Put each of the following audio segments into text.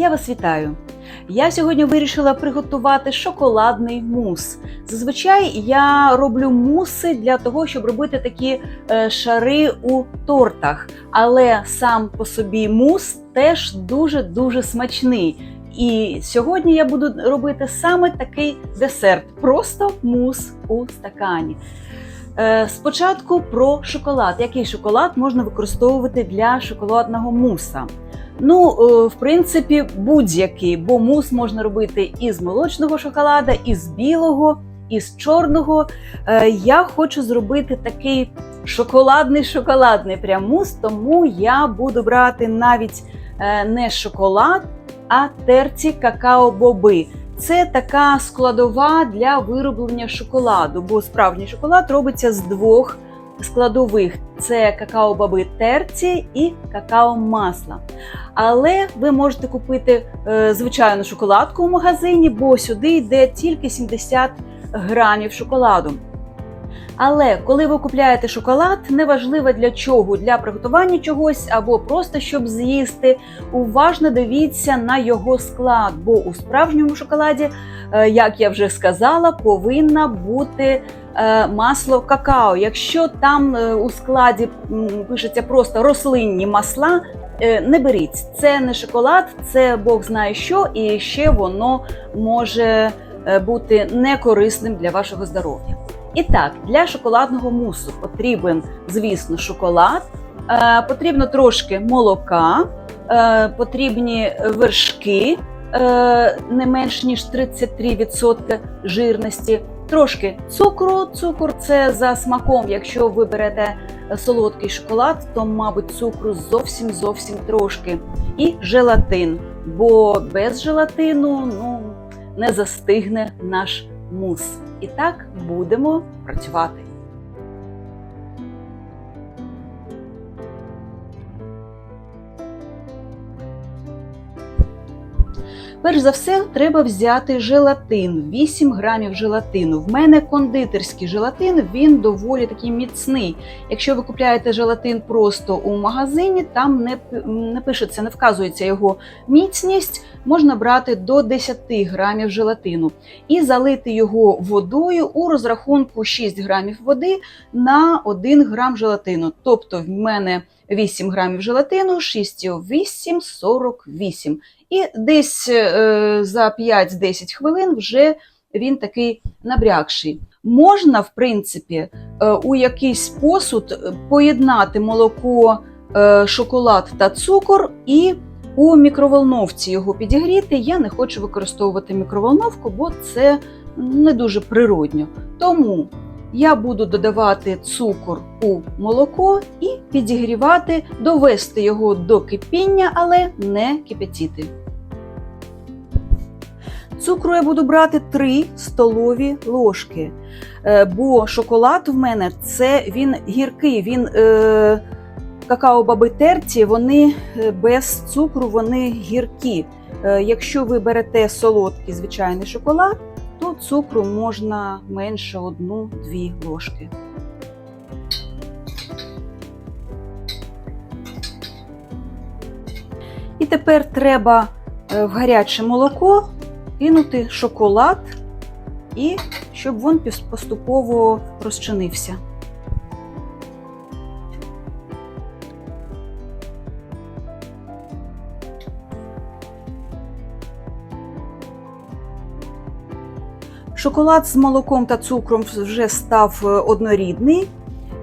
я вас вітаю. Я сьогодні вирішила приготувати шоколадний мус. Зазвичай я роблю муси для того, щоб робити такі е, шари у тортах. Але сам по собі мус теж дуже-дуже смачний. І сьогодні я буду робити саме такий десерт просто мус у стакані. Е, Спочатку про шоколад. Який шоколад можна використовувати для шоколадного муса? Ну, е, в принципі, будь-який, бо мус можна робити із молочного шоколада, із білого, із чорного. Е, Я хочу зробити такий шоколадний шоколадний прям мус, тому я буду брати навіть е, не шоколад, а терці какао-боби. Це така складова для вироблення шоколаду, бо справжній шоколад робиться з двох складових: це какао-боби терці і какао-масло. Але ви можете купити е, звичайну шоколадку в магазині, бо сюди йде тільки 70 грамів шоколаду. Але коли ви купляєте шоколад, неважливо для чого, для приготування чогось або просто щоб з'їсти, уважно дивіться на його склад, бо у справжньому шоколаді, як я вже сказала, повинна бути е, масло какао. Якщо там е, у складі пишеться просто рослинні масла, е, не беріть. Це не шоколад, це Бог знає що, і ще воно може е, бути некорисним для вашого здоров'я. І так, для шоколадного мусу потрібен, звісно, шоколад, е, потрібно трошки молока, е, потрібні вершки е, не менш ніж 33% жирності, трошки цукру. Цукор це за смаком. Якщо ви берете солодкий шоколад, то, мабуть, цукру зовсім зовсім трошки. І желатин, бо без желатину ну, не застигне наш мус. І так будемо працювати. Перш за все, треба взяти желатин, 8 грамів желатину. В мене кондитерський желатин, він доволі такий міцний. Якщо ви купляєте желатин просто у магазині, там не, не пишеться, не вказується його міцність, можна брати до 10 грамів желатину і залити його водою у розрахунку 6 грамів води на 1 грам желатину. Тобто в мене 8 грамів желатину, 6 і 8 – 48. І десь е, за 5-10 хвилин вже він такий набрякший. Можна, в принципі, е, у якийсь посуд поєднати молоко, е, шоколад та цукор і у мікроволновці його підігріти. Я не хочу використовувати мікроволновку, бо це не дуже природньо. Тому я буду додавати цукор у молоко і підігрівати, довести його до кипіння, але не кипятіти. Цукру я буду брати 3 столові ложки, Е, бо шоколад в мене це він гіркий. Він е, какао-баби терці, вони е, без цукру вони гіркі. Е, якщо ви берете солодкий звичайний шоколад, цукру можна менше 1-2 ложки. І тепер треба е, в гаряче молоко кинути шоколад і щоб він поступово розчинився. Шоколад з молоком та цукром вже став е, однорідний,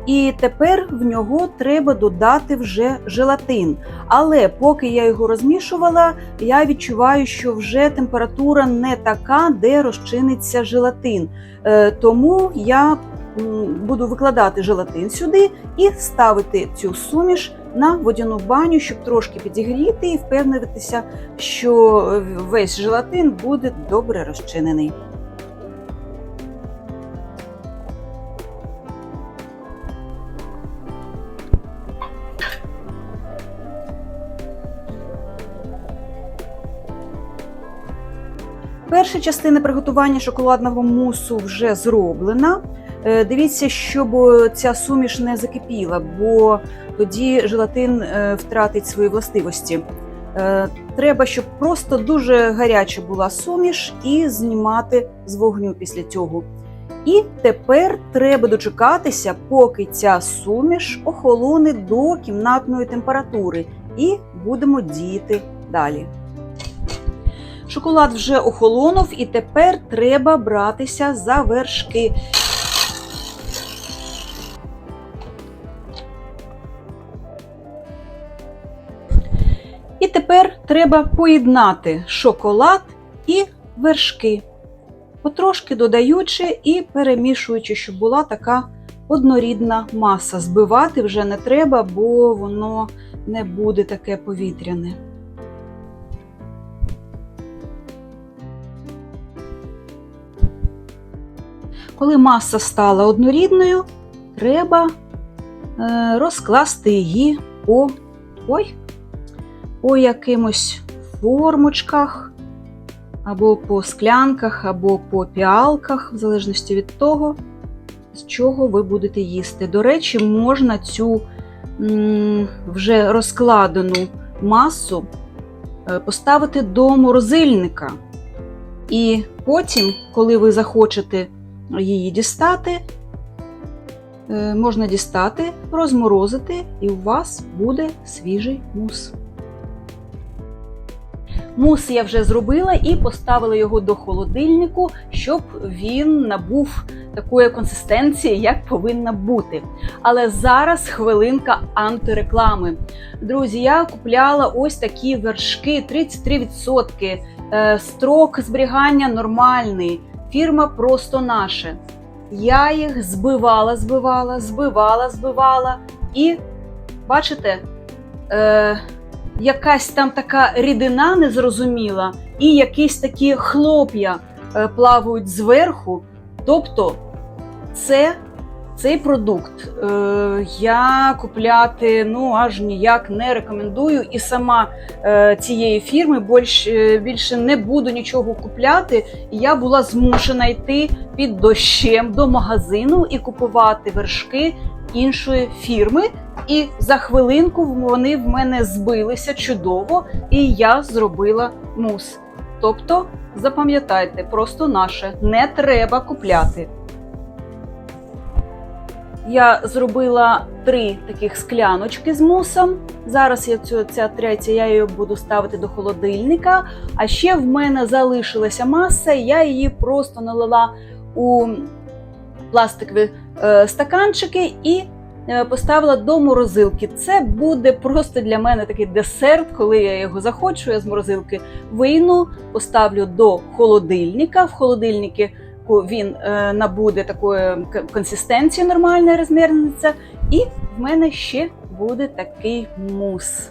і тепер в нього треба додати вже желатин. Але поки я його розмішувала, я відчуваю, що вже температура не така, де розчиниться желатин. Е, Тому я буду викладати желатин сюди і ставити цю суміш на водяну баню, щоб трошки підігріти і впевнитися, що е, весь желатин буде добре розчинений. Перша частина приготування шоколадного мусу вже зроблена. Е, Дивіться, щоб ця суміш не закипіла, бо тоді желатин е, втратить свої властивості. Е, треба, щоб просто дуже гаряча була суміш, і знімати з вогню після цього. І тепер треба дочекатися, поки ця суміш охолоне до кімнатної температури, і будемо діяти далі. Шоколад вже охолонув, і тепер треба братися за вершки. І тепер треба поєднати шоколад і вершки, потрошки додаючи і перемішуючи, щоб була така однорідна маса. Збивати вже не треба, бо воно не буде таке повітряне. Коли маса стала однорідною, треба е, розкласти її по, ой, по якимось формочках, або по склянках, або по піалках, в залежності від того, з чого ви будете їсти. До речі, можна цю вже розкладену масу е, поставити до морозильника. І потім, коли ви захочете її дістати, е, можна дістати, розморозити, і у вас буде свіжий мус. Мус я вже зробила і поставила його до холодильнику, щоб він набув такої консистенції, як повинна бути. Але зараз хвилинка антиреклами. Друзі, я купляла ось такі вершки 33%. Е, Строк зберігання нормальний. Фірма просто наша. Я їх збивала, збивала, збивала, збивала. І бачите, е, якась там така рідина незрозуміла, і якісь такі хлоп'я е, плавають зверху. Тобто, це, цей продукт е, я купляти ну аж ніяк не рекомендую. І сама е, цієї фірми більш, е, більше не буду нічого купляти. І я була змушена йти під дощем до магазину і купувати вершки іншої фірми. І за хвилинку вони в мене збилися чудово, і я зробила мус. Тобто, запам'ятайте, просто наше не треба купляти. Я зробила три таких скляночки з мусом. Зараз я цю, ця третя я її буду ставити до холодильника. А ще в мене залишилася маса, я її просто налила у пластикові е, стаканчики і е, поставила до морозилки. Це буде просто для мене такий десерт, коли я його захочу, я з морозилки вийну, поставлю до холодильника. В він е, набуде такої консистенції нормальної розмірниця, і в мене ще буде такий мус.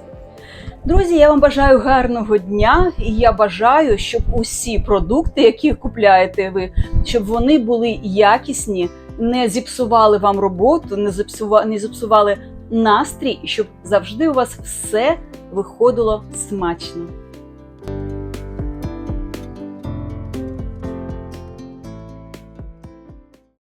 Друзі, я вам бажаю гарного дня, і я бажаю, щоб усі продукти, які купляєте ви, щоб вони були якісні, не зіпсували вам роботу, не зіпсували, не зіпсували настрій, і щоб завжди у вас все виходило смачно.